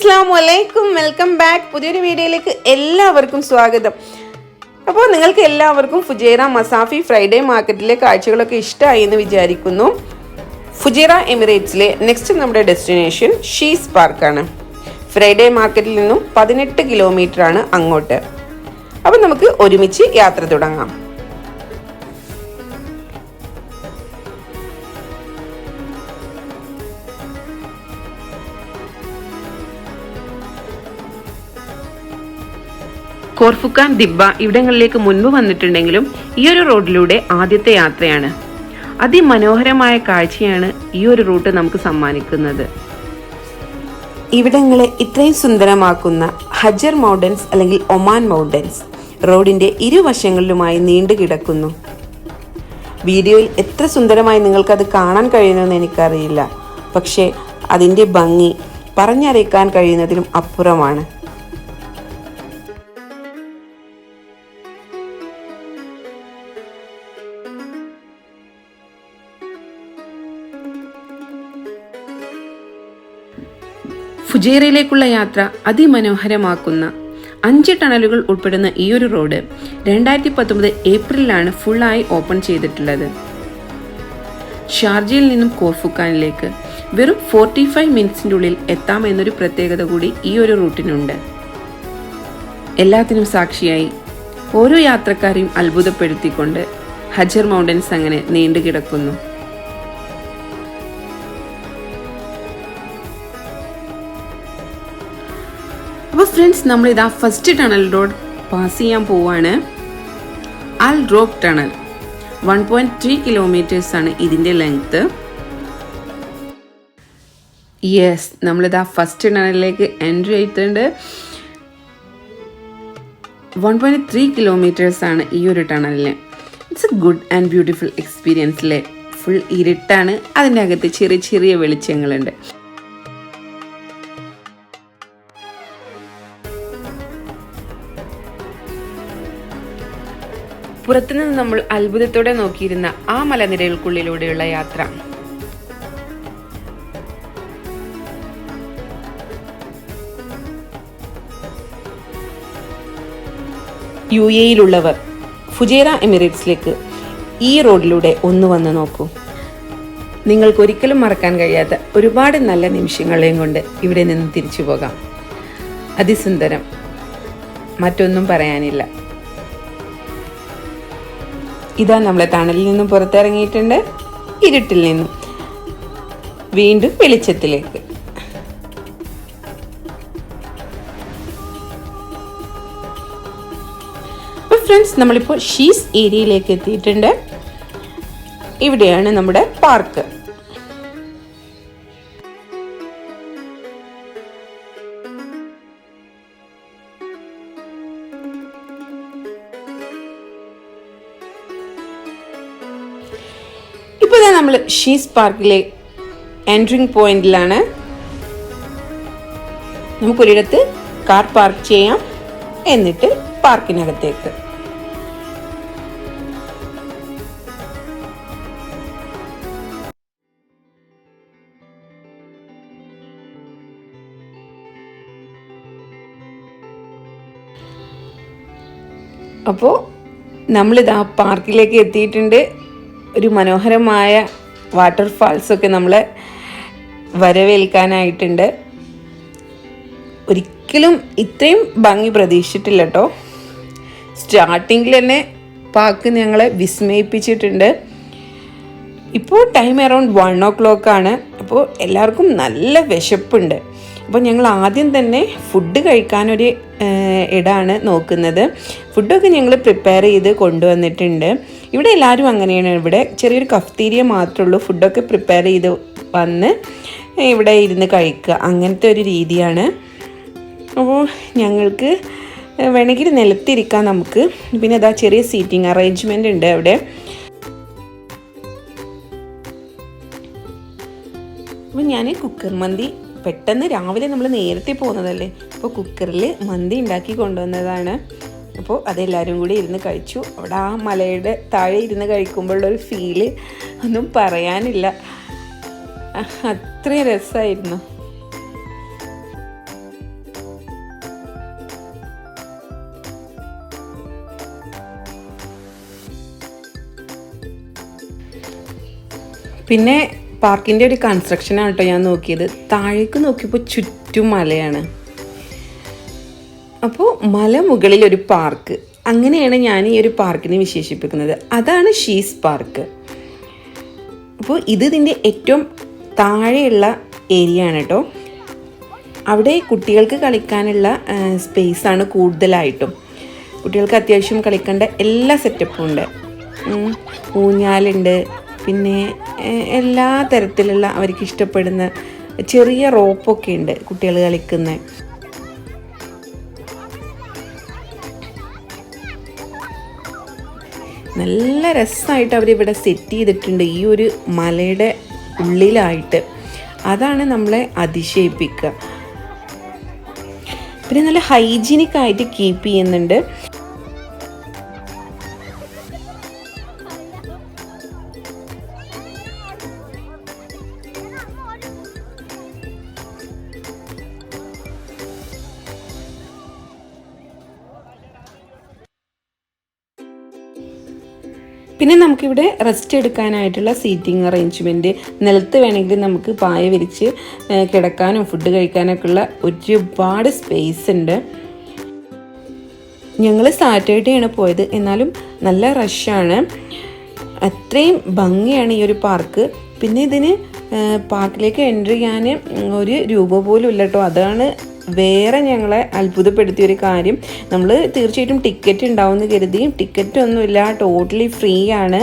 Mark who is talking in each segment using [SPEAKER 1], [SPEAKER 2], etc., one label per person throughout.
[SPEAKER 1] അസ്സാം വലൈക്കും welcome back. പുതിയൊരു വീഡിയോയിലേക്ക് എല്ലാവർക്കും സ്വാഗതം. അപ്പോൾ നിങ്ങൾക്ക് എല്ലാവർക്കും ഫുജേറ മസാഫി ഫ്രൈഡേ മാർക്കറ്റിലെ കാഴ്ചകളൊക്കെ ഇഷ്ടമായി എന്ന് വിചാരിക്കുന്നു. ഫുജേറ എമിറേറ്റ്സിലെ നെക്സ്റ്റ് നമ്മുടെ ഡെസ്റ്റിനേഷൻ ഷീസ് പാർക്കാണ്. ഫ്രൈഡേ മാർക്കറ്റിൽ നിന്നും പതിനെട്ട് ആണ് അങ്ങോട്ട്. അപ്പോൾ നമുക്ക് ഒരുമിച്ച് യാത്ര തുടങ്ങാം. കോർഫുക്കാൻ ദിബ്ബ ഇവിടങ്ങളിലേക്ക് മുൻപ് വന്നിട്ടുണ്ടെങ്കിലും ഈ ഒരു റോഡിലൂടെ ആദ്യത്തെ യാത്രയാണ്. അതിമനോഹരമായ കാഴ്ചയാണ് ഈ ഒരു റൂട്ട് നമുക്ക് സമ്മാനിക്കുന്നത്. ഇവിടങ്ങളെ ഇത്രയും സുന്ദരമാക്കുന്ന ഹജർ മൗണ്ടൻസ് അല്ലെങ്കിൽ ഒമാൻ മൗണ്ടൻസ് റോഡിന്റെ ഇരുവശങ്ങളിലുമായി നീണ്ടു കിടക്കുന്നു. വീഡിയോയിൽ എത്ര സുന്ദരമായി നിങ്ങൾക്കത് കാണാൻ കഴിയുമെന്ന് എനിക്കറിയില്ല. പക്ഷേ അതിന്റെ ഭംഗി പറഞ്ഞറിയിക്കാൻ കഴിയുന്നതിലും അപ്പുറമാണ്. ഫുജേറയിലേക്കുള്ള യാത്ര അതിമനോഹരമാക്കുന്ന അഞ്ച് ടണലുകൾ ഉൾപ്പെടുന്ന ഈ ഒരു റോഡ് രണ്ടായിരത്തി പത്തൊമ്പത് ഏപ്രിലാണ് ഫുള്ളായി ഓപ്പൺ ചെയ്തിട്ടുള്ളത്. ഷാർജയിൽ നിന്നും കോർഫുക്കാനിലേക്ക് വെറും ഫോർട്ടി ഫൈവ് മിനിറ്റ്സിന്റെ ഉള്ളിൽ എത്താമെന്നൊരു പ്രത്യേകത കൂടി ഈ ഒരു റൂട്ടിനുണ്ട്. എല്ലാത്തിനും സാക്ഷിയായി ഓരോ യാത്രക്കാരെയും അത്ഭുതപ്പെടുത്തിക്കൊണ്ട് ഹജർ മൗണ്ടൻസ് അങ്ങനെ നീണ്ടുകിടക്കുന്നു. അപ്പോൾ ഫ്രണ്ട്സ് നമ്മൾ ഇതാ ഫസ്റ്റ് ടണൽ റോഡ് പാസ് ചെയ്യാൻ പോവാണ്. അൽ rope tunnel one point three kilometres ആണ് ഇതിന്റെ ലെങ്ത് യെസ് നമ്മളിതാ ഫസ്റ്റ് ടണലിലേക്ക് എൻട്രി ചെയ്തിട്ടുണ്ട് വൺ പോയിന്റ് ത്രീ കിലോമീറ്റേഴ്സ് ആണ് ഈ ഒരു ടണലിന് it's a good and beautiful experience എക്സ്പീരിയൻസിലെ full ഇരുട്ടാണ്. അതിന്റെ അകത്ത് ചെറിയ ചെറിയ വെളിച്ചങ്ങളുണ്ട്. പുറത്തുനിന്ന് നമ്മൾ അത്ഭുതത്തോടെ നോക്കിയിരുന്ന ആ മലനിരകൾക്കുള്ളിലൂടെയുള്ള യാത്ര. യു എയിലുള്ളവർ ഫുജേറ എമിറേറ്റ്സിലേക്ക് ഈ റോഡിലൂടെ ഒന്ന് വന്ന് നോക്കൂ. നിങ്ങൾക്ക് ഒരിക്കലും മറക്കാൻ കഴിയാത്ത ഒരുപാട് നല്ല നിമിഷങ്ങളെയും കൊണ്ട് ഇവിടെ നിന്ന് തിരിച്ചു പോകാം. അതിസുന്ദരം. മറ്റൊന്നും പറയാനില്ല. ഇതാ നമ്മളെ തണലിൽ നിന്നും പുറത്തിറങ്ങിയിട്ടുണ്ട്. ഇരുട്ടിൽ നിന്നും. വീണ്ടും വെളിച്ചത്തിലേക്ക്. ഫ്രണ്ട്സ് നമ്മളിപ്പോൾ ഷീസ് ഏരിയയിലേക്ക് എത്തിയിട്ടുണ്ട്. ഇവിടെയാണ് നമ്മുടെ പാർക്ക് ഇപ്പോൾ നമ്മൾ ഷീസ് പാർക്കിലെ എൻട്രിങ് പോയിന്റിലാണ്. നമുക്കൊരിടത്ത് കാർ പാർക്ക് ചെയ്യാം. എന്നിട്ട് പാർക്കിനകത്തേക്ക്. അപ്പോൾ നമ്മളിതാ പാർക്കിലേക്ക് എത്തിയിട്ടുണ്ട്. ഒരു മനോഹരമായ വാട്ടർഫാൾസൊക്കെ നമ്മളെ വരവേൽക്കാനായിട്ടുണ്ട്. ഒരിക്കലും ഇത്രയും ഭംഗി പ്രതീക്ഷിച്ചിട്ടില്ല കേട്ടോ സ്റ്റാർട്ടിങ്ങിൽ തന്നെ പാക്ക് ഞങ്ങളെ വിസ്മയിപ്പിച്ചിട്ടുണ്ട്. ഇപ്പോൾ time around one o'clock ആണ്. അപ്പോൾ എല്ലാവർക്കും നല്ല വിശപ്പുണ്ട്. അപ്പോൾ ഞങ്ങൾ ആദ്യം തന്നെ ഫുഡ് കഴിക്കാനൊരു ഇടാണ് നോക്കുന്നത്. ഫുഡൊക്കെ ഞങ്ങൾ പ്രിപ്പയർ ചെയ്ത് കൊണ്ടുവന്നിട്ടുണ്ട്. ഇവിടെ എല്ലാവരും അങ്ങനെയാണ്. ഇവിടെ ചെറിയൊരു കഫ്തീരിയ മാത്രമേ ഉള്ളൂ ഫുഡൊക്കെ പ്രിപ്പയർ ചെയ്ത് വന്ന് ഇവിടെ ഇരുന്ന് കഴിക്കുക. അങ്ങനത്തെ ഒരു രീതിയാണ്. അപ്പോൾ ഞങ്ങൾക്ക് വേണമെങ്കിൽ നിലത്തിരിക്കാം നമുക്ക്. പിന്നെ അതാ ചെറിയ സീറ്റിംഗ് അറേഞ്ച്മെന്റ് ഉണ്ട് അവിടെ. അപ്പോൾ ഞാൻ കുക്കർ മന്തി പെട്ടെന്ന് രാവിലെ നമ്മൾ നേരത്തെ പോകുന്നതല്ലേ? അപ്പോൾ കുക്കറിൽ മന്തി ഉണ്ടാക്കി കൊണ്ടുവന്നതാണ്. അപ്പോൾ അതെല്ലാവരും കൂടി ഇരുന്ന് കഴിച്ചു. അവിടെ ആ മലയുടെ താഴെ ഇരുന്ന് കഴിക്കുമ്പോഴുള്ളൊരു ഫീൽ ഒന്നും പറയാനില്ല. അത്രയും രസമായിരുന്നു പിന്നെ പാർക്കിന്റെ ഒരു കൺസ്ട്രക്ഷനാണ് കേട്ടോ ഞാൻ നോക്കിയത്. താഴേക്ക് നോക്കിയപ്പോൾ ചുറ്റും മലയാണ്. അപ്പോൾ മലമുകളിൽ ഒരു പാർക്ക്. അങ്ങനെയാണ് ഞാൻ ഈ ഒരു പാർക്കിനെ വിശേഷിപ്പിക്കുന്നത്. അതാണ് ഷീസ് പാർക്ക്. അപ്പോൾ ഇത് ഇതിന്റെ ഏറ്റവും താഴെയുള്ള ഏരിയ ആണ് കേട്ടോ. അവിടെ കുട്ടികൾക്ക് കളിക്കാനുള്ള സ്പേസാണ് കൂടുതലായിട്ടും. കുട്ടികൾക്ക് അത്യാവശ്യം കളിക്കേണ്ട എല്ലാ സെറ്റപ്പും ഉണ്ട്. ഊഞ്ഞാലുണ്ട്. പിന്നെ എല്ലാ തരത്തിലുള്ള അവർക്ക് ഇഷ്ടപ്പെടുന്ന ചെറിയ റോപ്പൊക്കെ ഉണ്ട് കുട്ടികൾ കളിക്കുന്ന. നല്ല രസമായിട്ട് അവരിവിടെ സെറ്റ് ചെയ്തിട്ടുണ്ട് ഈ ഒരു മലയുടെ ഉള്ളിലായിട്ട്. അതാണ് നമ്മളെ അതിശയിപ്പിക്കുക. പിന്നെ നല്ല ഹൈജീനിക് ആയിട്ട് കീപ്പ് ചെയ്യുന്നുണ്ട്. നമുക്കിവിടെ റെസ്റ്റ് എടുക്കാനായിട്ടുള്ള സീറ്റിംഗ് അറേഞ്ച്മെന്റ് നിലത്ത് വേണമെങ്കിൽ നമുക്ക് പായ വിരിച്ച് കിടക്കാനും ഫുഡ് കഴിക്കാനൊക്കെ ഉള്ള ഒരുപാട് സ്പേസ് ഉണ്ട്. ഞങ്ങൾ സാറ്റർഡേയാണ് പോയത്. എന്നാലും നല്ല റഷാണ് അത്രയും ഭംഗിയാണ് ഈ ഒരു പാർക്ക് പിന്നെ ഇതിന് പാർക്കിലേക്ക് എൻട്രി ചെയ്യാൻ ഒരു രൂപ പോലും ഇല്ല കേട്ടോ അതാണ് വേറെ ഞങ്ങളെ അത്ഭുതപ്പെടുത്തിയ ഒരു കാര്യം നമ്മൾ തീർച്ചയായിട്ടും ടിക്കറ്റ് ഉണ്ടാവുമെന്ന് കരുതി. ടിക്കറ്റ് ഒന്നുമില്ല ടോട്ടലി ഫ്രീ ആണ്.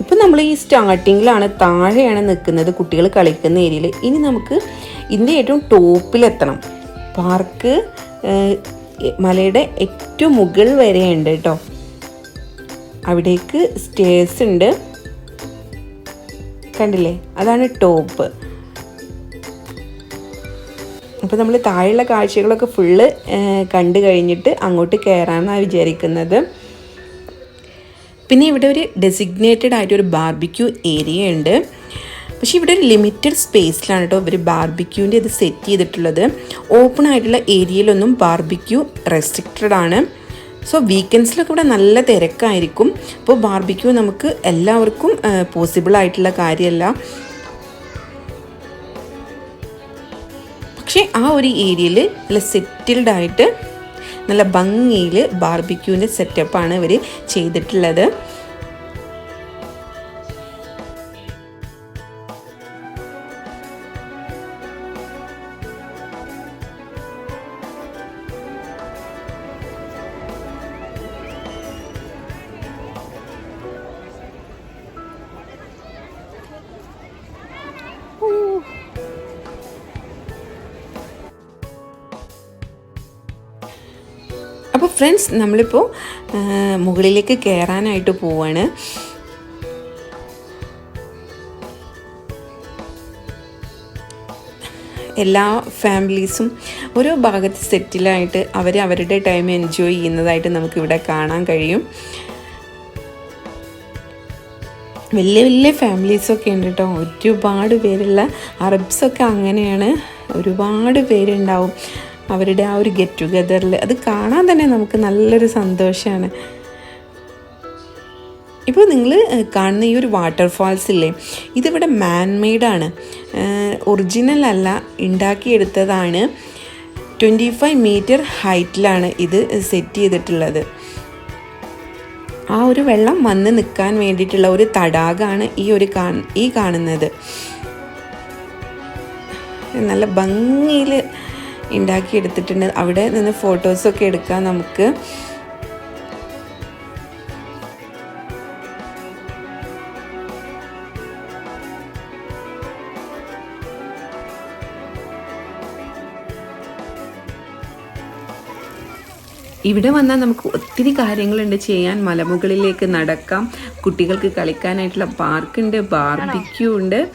[SPEAKER 1] ഇപ്പം നമ്മൾ ഈ സ്റ്റാർട്ടിങ്ങിലാണ് താഴെയാണ് നിൽക്കുന്നത് കുട്ടികൾ കളിക്കുന്ന ഏരിയയിൽ ഇനി നമുക്ക് ഇതിന്റെ ഏറ്റവും ടോപ്പിലെത്തണം പാർക്ക് മലയുടെ ഏറ്റവും മുകൾ വരെ ഉണ്ട് കേട്ടോ അവിടേക്ക് സ്റ്റേഴ്സ് ഉണ്ട്. കണ്ടില്ലേ? അതാണ് ടോപ്പ് അപ്പോൾ നമ്മൾ താഴെയുള്ള കാഴ്ചകളൊക്കെ ഫുള്ള് കണ്ടു കഴിഞ്ഞിട്ട് അങ്ങോട്ട് കയറാമെന്നാണ് വിചാരിക്കുന്നത്. പിന്നെ ഇവിടെ ഒരു ഡെസിഗ്നേറ്റഡ് ആയിട്ട് ഒരു ബാർബിക്യൂ ഏരിയ ഉണ്ട്. പക്ഷേ ഇവിടെ ഒരു ലിമിറ്റഡ് സ്പേസിലാണ് കേട്ടോ ഇവർ ബാർബിക്യൂവിന്റെ ഇത് സെറ്റ് ചെയ്തിട്ടുള്ളത്. ഓപ്പൺ ആയിട്ടുള്ള ഏരിയയിലൊന്നും ബാർബിക്യൂ റെസ്ട്രിക്റ്റഡ് ആണ്. സോ വീക്കെൻഡ്സിലൊക്കെ ഇവിടെ നല്ല തിരക്കായിരിക്കും. അപ്പോൾ ബാർബിക്യൂ നമുക്ക് എല്ലാവർക്കും പോസിബിൾ ആയിട്ടുള്ള കാര്യമല്ല. പക്ഷേ ആ ഒരു ഏരിയയിൽ നല്ല സെറ്റിൽഡ് ആയിട്ട് നല്ല ഭംഗിയിൽ ബാർബിക്യൂവിന്റെ സെറ്റപ്പാണ് ഇവർ ചെയ്തിട്ടുള്ളത്. ഫ്രണ്ട്സ് നമ്മളിപ്പോൾ മുകളിലേക്ക് കയറാനായിട്ട് പോവാണ്. എല്ലാ ഫാമിലീസും ഓരോ ഭാഗത്ത് സെറ്റിലായിട്ട് അവർ അവരുടെ ടൈം എൻജോയ് ചെയ്യുന്നതായിട്ട് നമുക്കിവിടെ കാണാൻ കഴിയും. വലിയ വലിയ ഫാമിലീസൊക്കെ ഉണ്ട് കേട്ടോ ഒരുപാട് പേരുള്ള അറബ്സൊക്കെ അങ്ങനെയാണ്. ഒരുപാട് പേരുണ്ടാവും. അവരുടെ ആ ഒരു ഗെറ്റ് ടുഗദറിൽ അത് കാണാൻ തന്നെ നമുക്ക് നല്ലൊരു സന്തോഷമാണ് ഇപ്പോൾ നിങ്ങൾ കാണുന്ന ഈ ഒരു വാട്ടർഫാൾസ് ഇല്ലേ ഇതിവിടെ മാൻ മെയ്ഡാണ് ഒറിജിനൽ അല്ല ഉണ്ടാക്കിയെടുത്തതാണ് ട്വന്റി ഫൈവ് മീറ്റർ ഹൈറ്റിലാണ് ഇത് സെറ്റ് ചെയ്തിട്ടുള്ളത്. ആ ഒരു വെള്ളം വന്ന് നിൽക്കാൻ വേണ്ടിയിട്ടുള്ള ഒരു തടാകമാണ് ഈ ഒരു ഈ കാണുന്നത്. നല്ല ഭംഗിയിൽ ഉണ്ടാക്കിയെടുത്തിട്ടുണ്ട് അവിടെ നിന്ന് ഫോട്ടോസൊക്കെ എടുക്കാം നമുക്ക്. ഇവിടെ വന്നാൽ നമുക്ക് ഒത്തിരി കാര്യങ്ങളുണ്ട് ചെയ്യാൻ. മലമുകളിലേക്ക് നടക്കാം. കുട്ടികൾക്ക് കളിക്കാനായിട്ടുള്ള പാർക്കുണ്ട് ബാർബിക്യൂ ഉണ്ട്.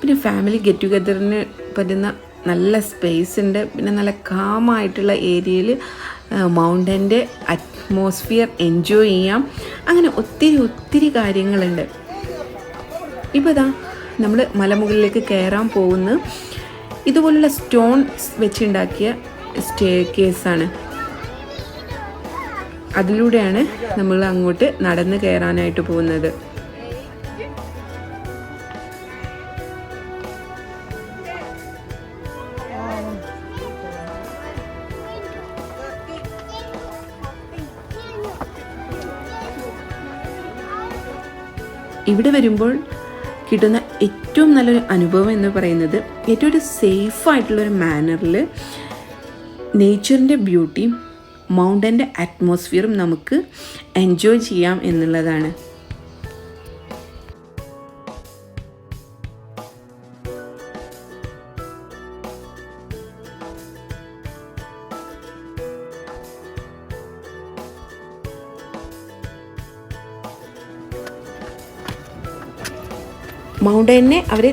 [SPEAKER 1] പിന്നെ ഫാമിലി ഗെറ്റ് ടുഗദറിന് പറ്റുന്ന നല്ല സ്പേസ് ഉണ്ട്. പിന്നെ നല്ല കാമായിട്ടുള്ള ഏരിയയിൽ മൗണ്ടന്റെ അറ്റ്മോസ്ഫിയർ എൻജോയ് ചെയ്യാം. അങ്ങനെ ഒത്തിരി ഒത്തിരി കാര്യങ്ങളുണ്ട്. ഇപ്പോൾ ഇതാ നമ്മൾ മലമുകളിലേക്ക് കയറാൻ പോകുന്നു ഇതുപോലുള്ള സ്റ്റോൺ വെച്ചുണ്ടാക്കിയ സ്റ്റേ കേസാണ് അതിലൂടെയാണ് നമ്മൾ അങ്ങോട്ട് നടന്ന് കയറാനായിട്ട് പോകുന്നത്. ഇവിടെ വരുമ്പോൾ കിട്ടുന്ന ഏറ്റവും നല്ലൊരു അനുഭവം എന്ന് പറയുന്നത് ഏറ്റവും ഒരു സേഫായിട്ടുള്ളൊരു മാനറിൽ നേച്ചറിന്റെ ബ്യൂട്ടിയും മൗണ്ടന്റെ അറ്റ്മോസ്ഫിയറും നമുക്ക് എൻജോയ് ചെയ്യാം എന്നുള്ളതാണ്. മൗണ്ടനെ അവർ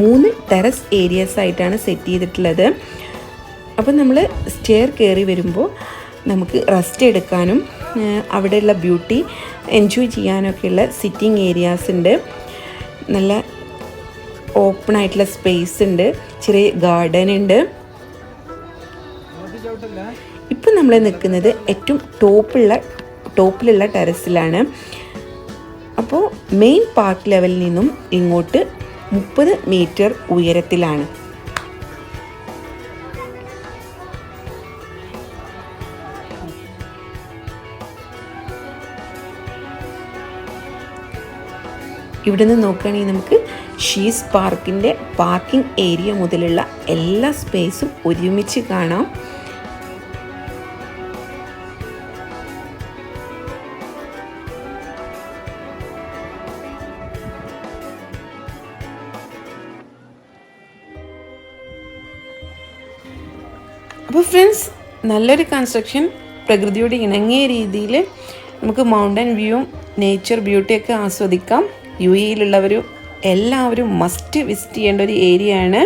[SPEAKER 1] മൂന്ന് ടെറസ് ഏരിയസ് ആയിട്ടാണ് സെറ്റ് ചെയ്തിട്ടുള്ളത്. അപ്പം നമ്മൾ സ്റ്റെയർ കയറി വരുമ്പോൾ നമുക്ക് റെസ്റ്റ് എടുക്കാനും അവിടെയുള്ള ബ്യൂട്ടി എൻജോയ് ചെയ്യാനൊക്കെയുള്ള സിറ്റിംഗ് ഏരിയാസ് ഉണ്ട്. നല്ല ഓപ്പൺ ആയിട്ടുള്ള സ്പേസ് ഉണ്ട്. ചെറിയ ഗാർഡൻ ഉണ്ട്. ഇപ്പം നമ്മൾ നിൽക്കുന്നത് ഏറ്റവും ടോപ്പുള്ള ടോപ്പിലുള്ള ടെറസിലാണ്. അപ്പോൾ മെയിൻ പാർക്ക് ലെവലിൽ നിന്നും ഇങ്ങോട്ട് മുപ്പത് മീറ്റർ ഉയരത്തിലാണ്. ഇവിടെ നിന്ന് നോക്കുകയാണെങ്കിൽ നമുക്ക് ഷീസ് പാർക്കിന്റെ പാർക്കിംഗ് ഏരിയ മുതലുള്ള എല്ലാ സ്പേസും ഒരുമിച്ച് കാണാം. നല്ലൊരു കൺസ്ട്രക്ഷൻ പ്രകൃതിയോട് ഇണങ്ങിയ രീതിയിൽ നമുക്ക് മൗണ്ടൻ വ്യൂവും നേച്ചർ ബ്യൂട്ടിയൊക്കെ ആസ്വദിക്കാം. യു എയിലുള്ളവരും എല്ലാവരും മസ്റ്റ് വിസിറ്റ് ചെയ്യേണ്ട ഒരു ഏരിയ ആണ്.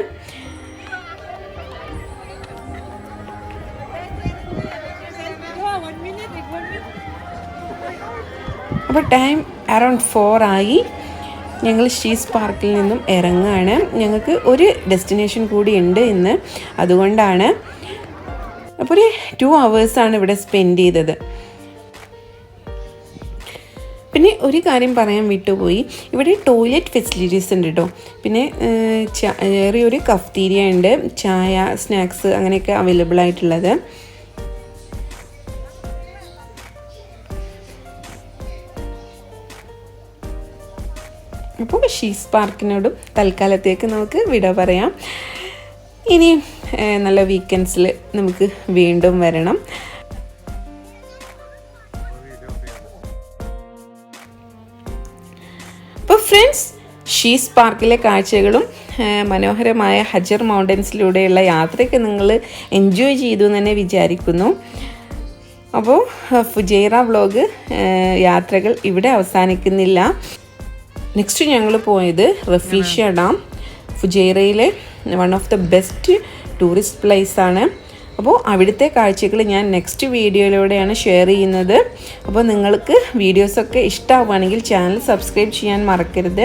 [SPEAKER 1] അപ്പോൾ ടൈം അറൗണ്ട് ഫോർ ആയി. ഞങ്ങൾ ഷീസ് പാർക്കിൽ നിന്നും ഇറങ്ങുകയാണ്. ഞങ്ങൾക്ക് ഒരു ഡെസ്റ്റിനേഷൻ കൂടി ഉണ്ട് ഇന്ന്. അതുകൊണ്ടാണ് അപ്പോൾ ഒരു ടു അവേഴ്സാണ് ഇവിടെ സ്പെൻഡ് ചെയ്തത്. പിന്നെ ഒരു കാര്യം പറയാൻ വിട്ടുപോയി. ഇവിടെ ടോയ്ലറ്റ് ഫെസിലിറ്റീസ് ഉണ്ട് കേട്ടോ പിന്നെ ചെറിയൊരു കഫ്തീരിയ ഉണ്ട്. ചായ സ്നാക്സ് അങ്ങനെയൊക്കെ അവൈലബിൾ ആയിട്ടുള്ളത്. അപ്പോൾ ഷീസ് പാർക്കിനോടും തൽക്കാലത്തേക്ക് നമുക്ക് വിട പറയാം. ഇനി നല്ല വീക്കെൻഡ്സിൽ നമുക്ക് വീണ്ടും വരണം. അപ്പോൾ ഫ്രണ്ട്സ് ഷീസ് പാർക്കിലെ കാഴ്ചകളും മനോഹരമായ ഹജർ മൗണ്ടൻസിലൂടെയുള്ള യാത്രയൊക്കെ നിങ്ങൾ എൻജോയ് ചെയ്തു എന്ന് തന്നെ വിചാരിക്കുന്നു. അപ്പോൾ ഫുജൈറ വ്ളോഗ് യാത്രകൾ ഇവിടെ അവസാനിക്കുന്നില്ല. നെക്സ്റ്റ് ഞങ്ങൾ പോയത് Rafisah dam. ഫുജൈറയിലെ one of the best tourist place ആണ്. അപ്പോൾ അവിടുത്തെ കാഴ്ചകൾ ഞാൻ നെക്സ്റ്റ് വീഡിയോയിലൂടെയാണ് ഷെയർ ചെയ്യുന്നത്. അപ്പോൾ നിങ്ങൾക്ക് വീഡിയോസൊക്കെ ഇഷ്ടമാവുകയാണെങ്കിൽ ചാനൽ സബ്സ്ക്രൈബ് ചെയ്യാൻ മറക്കരുത്.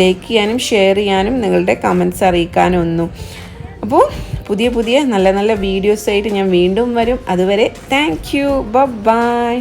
[SPEAKER 1] ലൈക്ക് ചെയ്യാനും ഷെയർ ചെയ്യാനും നിങ്ങളുടെ കമൻസ് അറിയിക്കാനും ഒന്നും. അപ്പോൾ പുതിയ പുതിയ നല്ല നല്ല വീഡിയോസായിട്ട് ഞാൻ വീണ്ടും വരും. അതുവരെ താങ്ക് യു ബൈ